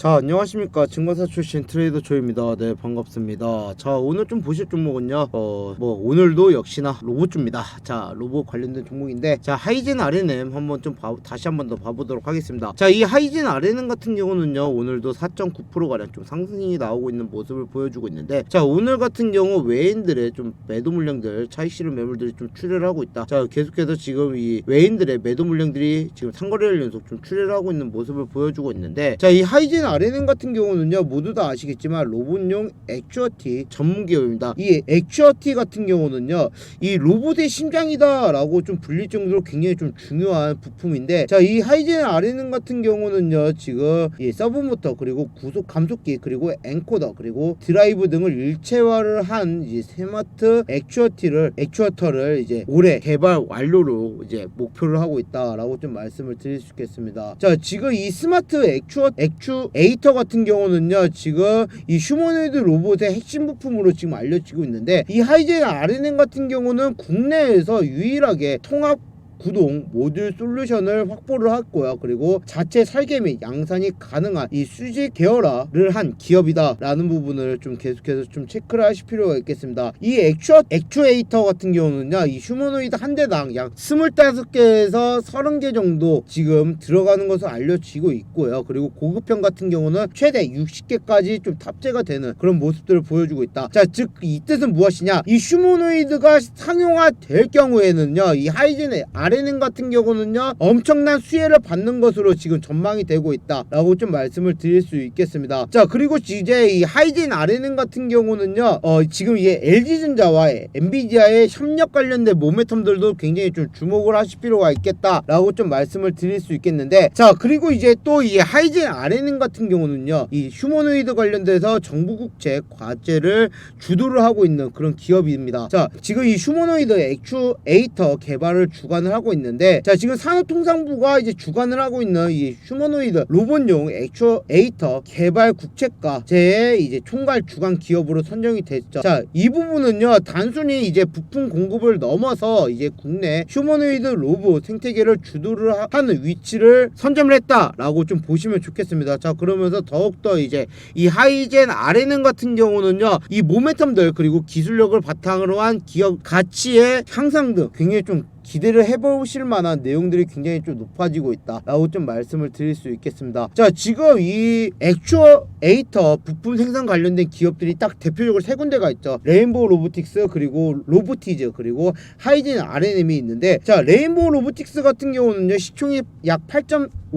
자 안녕하십니까. 증권사 출신 트레이더 조입니다. 네 반갑습니다. 자 오늘 좀 보실 종목은요 어 뭐 오늘도 역시나 로봇주입니다. 자 로봇 관련된 종목인데 자 하이젠 RNM 한번 좀 봐- 다시 한번 더 봐보도록 하겠습니다. 자 이 하이젠 RNM 같은 경우는요 오늘도 4.9% 가량 좀 상승이 나오고 있는 모습을 보여주고 있는데 자 오늘 같은 경우 외인들의 좀 매도 물량들 차익 실현 매물들이 좀 출혈을 하고 있다. 자 계속해서 지금 이 외인들의 매도 물량들이 지금 상거래일 연속 좀 출혈을 하고 있는 모습을 보여주고 있는데 자 이 하이젠 RNM 같은 경우는요 모두 다 아시겠지만 로봇용 액추어티 전문 기업입니다 이 액추어티 같은 경우는요 이 로봇의 심장이다 라고 좀 불릴 정도로 굉장히 좀 중요한 부품인데 자 이 하이젠 RNM 같은 경우는요 지금 이 서브 모터 그리고 구속 감속기 그리고 엔코더 그리고 드라이브 등을 일체화를 한 이제 스마트 액추어티를 액추어터를 이제 올해 개발 완료로 이제 목표를 하고 있다라고 좀 말씀을 드릴 수 있겠습니다. 자 지금 이 스마트 액추어 액추 에이터 같은 경우는요 지금 이 휴머노이드 로봇의 핵심 부품으로 지금 알려지고 있는데 이 하이젠 RNM 같은 경우는 국내에서 유일하게 통합 구동 모듈 솔루션을 확보를 했고요. 그리고 자체 설계 및 양산이 가능한 이 수직 계열화를 한 기업이다라는 부분을 좀 계속해서 좀 체크를 하실 필요가 있겠습니다. 이 액추어 액추에이터 같은 경우는요, 이 휴머노이드 한 대당 약 25개에서 30개 정도 지금 들어가는 것으로 알려지고 있고요. 그리고 고급형 같은 경우는 최대 60개까지 좀 탑재가 되는 그런 모습들을 보여주고 있다. 자, 즉 이 뜻은 무엇이냐? 이 휴머노이드가 상용화 될 경우에는요, 이 하이젠의 RNN 같은 경우는요, 엄청난 수혜를 받는 것으로 지금 전망이 되고 있다라고 좀 말씀을 드릴 수 있겠습니다. 자, 그리고 이제 이 하이젠 RNN 같은 경우는요, 어, 지금 이게 LG전자와 엔비디아의 협력 관련된 모멘텀들도 굉장히 좀 주목을 하실 필요가 있겠다라고 좀 말씀을 드릴 수 있겠는데, 자, 그리고 이제 또 이 하이젠 RNN 같은 경우는요, 이 휴머노이드 관련돼서 정부 국채 과제를 주도를 하고 있는 그런 기업입니다. 자, 지금 이 휴머노이드 액추에이터 개발을 주관을 하고 있는데, 자, 지금 산업통상부가 이제 주관을 하고 있는 이 휴머노이드 로봇용 액추에이터 개발 국채가제의 이제 총괄 주관 기업으로 선정이 됐죠. 자, 이 부분은요, 단순히 이제 부품 공급을 넘어서 이제 국내 휴머노이드 로봇 생태계를 주도를 하- 하는 위치를 선점을 했다라고 좀 보시면 좋겠습니다. 자, 그러면서 더욱더 이제 이 하이젠 RNN 같은 경우는요, 이 모멘텀들 그리고 기술력을 바탕으로 한 기업 가치의 향상 등 굉장히 좀 기대를 해보실 만한 내용들이 굉장히 좀 높아지고 있다라고 좀 말씀을 드릴 수 있겠습니다. 자 지금 이 액추에이터 부품 생산 관련된 기업들이 딱 대표적으로 세 군데가 있죠. 레인보우 로보틱스 그리고 로보티즈 그리고 하이젠 RNM이 있는데 자 레인보우 로보틱스 같은 경우는요 시총이 약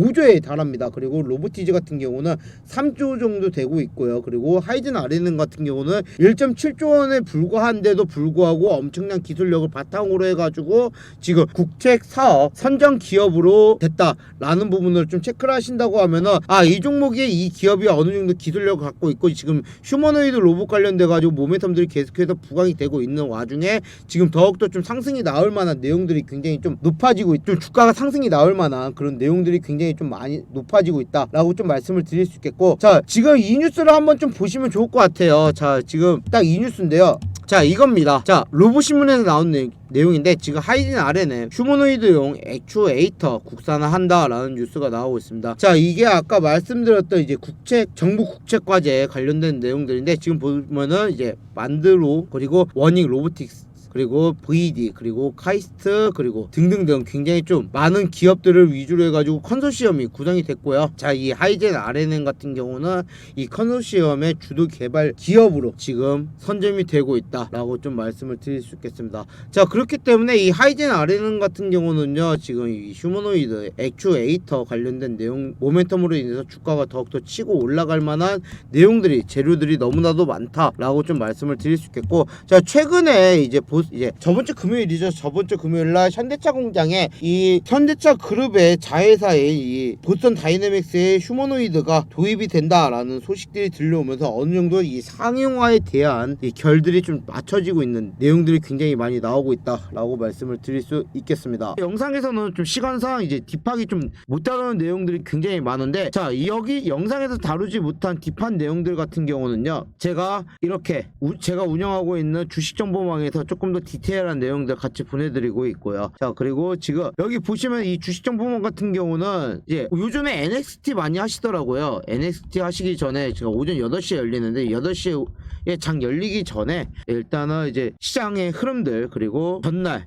8.5조에 달합니다. 그리고 로보티즈 같은 경우는 3조 정도 되고 있고요. 그리고 하이젠 RNM 같은 경우는 1.7조 원에 불과한데도 불구하고 엄청난 기술력을 바탕으로 해가지고 지금 국책 사업 선정 기업으로 됐다라는 부분을 좀 체크를 하신다고 하면은 아 이 종목에 이 기업이 어느 정도 기술력을 갖고 있고 지금 휴머노이드 로봇 관련돼 가지고 모멘텀들이 계속해서 부각이 되고 있는 와중에 지금 더욱더 좀 상승이 나올 만한 내용들이 굉장히 좀 높아지고 있- 좀 주가가 상승이 나올 만한 그런 내용들이 굉장히 좀 많이 높아지고 있다라고 좀 말씀을 드릴 수 있겠고 자 지금 이 뉴스를 한번 좀 보시면 좋을 것 같아요. 자 지금 딱 이 뉴스인데요. 자 이겁니다. 자 로봇신문에서 나온 내, 내용인데 지금 하이진 RNM 휴머노이드용 액추에이터 국산화한다라는 뉴스가 나오고 있습니다. 자 이게 아까 말씀드렸던 이제 국책 정부 국책과제에 관련된 내용들인데 지금 보면은 이제 만드로 그리고 워닝 로보틱스 그리고 VD 그리고 카이스트 그리고 등등등 굉장히 좀 많은 기업들을 위주로 해가지고 컨소시엄이 구성이 됐고요. 자 이 하이젠 RNN 같은 경우는 이 컨소시엄의 주도 개발 기업으로 지금 선점이 되고 있다라고 좀 말씀을 드릴 수 있겠습니다. 자 그렇기 때문에 이 하이젠 RNN 같은 경우는요 지금 이 휴머노이드 액추에이터 관련된 내용 모멘텀으로 인해서 주가가 더욱더 치고 올라갈 만한 내용들이 재료들이 너무나도 많다라고 좀 말씀을 드릴 수 있겠고 자 최근에 이제 보 이제 저번 주 금요일이죠 저번 주 금요일 날 현대차 공장에 이 현대차 그룹의 자회사의 이 보스턴 다이내믹스의 휴머노이드가 도입이 된다라는 소식들이 들려오면서 어느 정도 이 상용화에 대한 이 결들이 좀 맞춰지고 있는 내용들이 굉장히 많이 나오고 있다라고 말씀을 드릴 수 있겠습니다. 영상에서는 좀 시간상 이제 딥하게 좀 못 다루는 내용들이 굉장히 많은데 자 여기 영상에서 다루지 못한 딥한 내용들 같은 경우는요 제가 이렇게 우- 제가 운영하고 있는 주식 정보망에서 조금 조금 더 디테일한 내용들 같이 보내드리고 있고요. 자 그리고 지금 여기 보시면 이 주식 정보원 같은 경우는 이제 요즘에 NXT 많이 하시더라고요. NXT 하시기 전에 제가 오전 8시에 열리는데 8시에 장 열리기 전에 일단은 이제 시장의 흐름들 그리고 전날